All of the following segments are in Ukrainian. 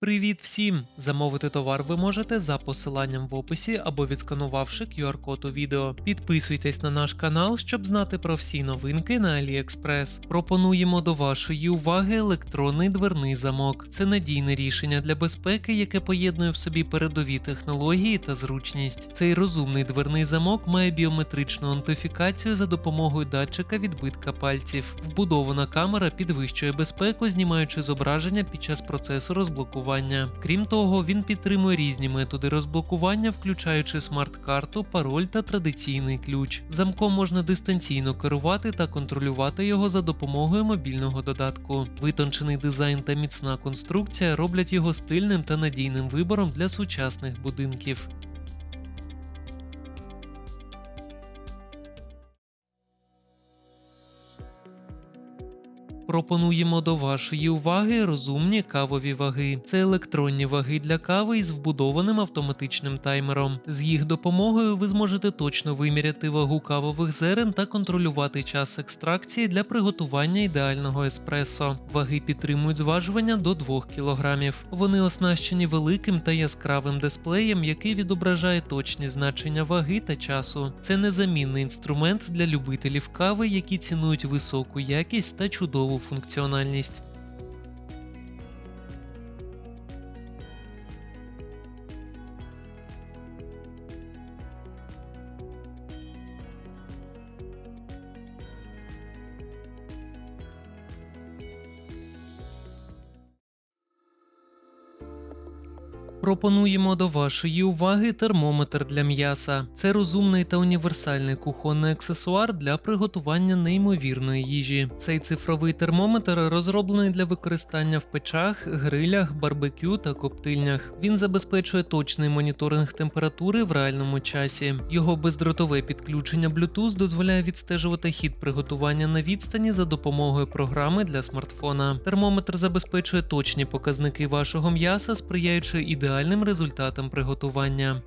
Привіт всім! Замовити товар ви можете за посиланням в описі або відсканувавши QR-код у відео. Підписуйтесь на наш канал, щоб знати про всі новинки на AliExpress. Пропонуємо до вашої уваги електронний дверний замок. Це надійне рішення для безпеки, яке поєднує в собі передові технології та зручність. Цей розумний дверний замок має біометричну аутентифікацію за допомогою датчика відбитка пальців. Вбудована камера підвищує безпеку, знімаючи зображення під час процесу розблокування. Крім того, він підтримує різні методи розблокування, включаючи смарт-карту, пароль та традиційний ключ. Замком можна дистанційно керувати та контролювати його за допомогою мобільного додатку. Витончений дизайн та міцна конструкція роблять його стильним та надійним вибором для сучасних будинків. Пропонуємо до вашої уваги розумні кавові ваги. Це електронні ваги для кави із вбудованим автоматичним таймером. З їх допомогою ви зможете точно виміряти вагу кавових зерен та контролювати час екстракції для приготування ідеального еспресо. Ваги підтримують зважування до 2 кг. Вони оснащені великим та яскравим дисплеєм, який відображає точні значення ваги та часу. Це незамінний інструмент для любителів кави, які цінують високу якість та чудову функціональність. Пропонуємо до вашої уваги термометр для м'яса. Це розумний та універсальний кухонний аксесуар для приготування неймовірної їжі. Цей цифровий термометр розроблений для використання в печах, грилях, барбекю та коптильнях. Він забезпечує точний моніторинг температури в реальному часі. Його бездротове підключення Bluetooth дозволяє відстежувати хід приготування на відстані за допомогою програми для смартфона. Термометр забезпечує точні показники вашого м'яса, сприяючи ідеальним результатам приготування.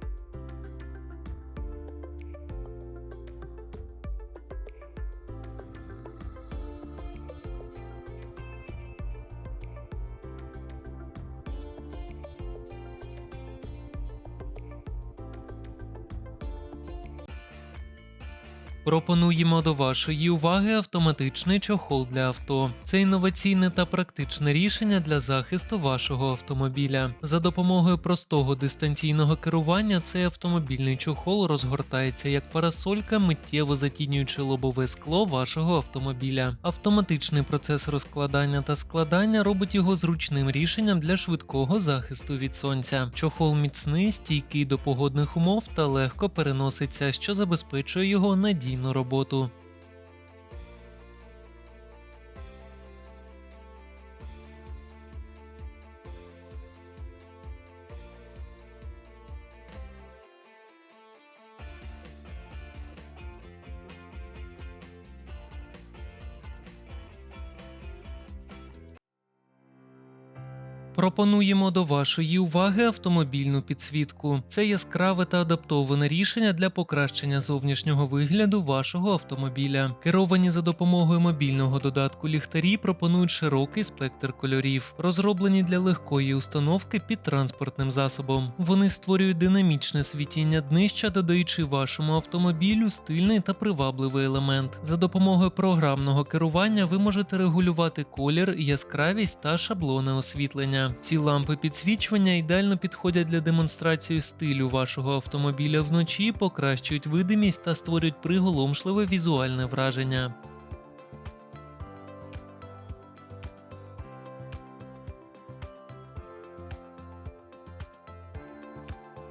Пропонуємо до вашої уваги автоматичний чохол для авто. Це інноваційне та практичне рішення для захисту вашого автомобіля. За допомогою простого дистанційного керування цей автомобільний чохол розгортається як парасолька, миттєво затінюючи лобове скло вашого автомобіля. Автоматичний процес розкладання та складання робить його зручним рішенням для швидкого захисту від сонця. Чохол міцний, стійкий до погодних умов та легко переноситься, що забезпечує його надійну роботу. Пропонуємо до вашої уваги автомобільну підсвітку. Це яскраве та адаптоване рішення для покращення зовнішнього вигляду вашого автомобіля. Керовані за допомогою мобільного додатку ліхтарі пропонують широкий спектр кольорів, розроблені для легкої установки під транспортним засобом. Вони створюють динамічне світіння днища, додаючи вашому автомобілю стильний та привабливий елемент. За допомогою програмного керування ви можете регулювати колір, яскравість та шаблони освітлення. Ці лампи підсвічування ідеально підходять для демонстрації стилю вашого автомобіля вночі, покращують видимість та створюють приголомшливе візуальне враження.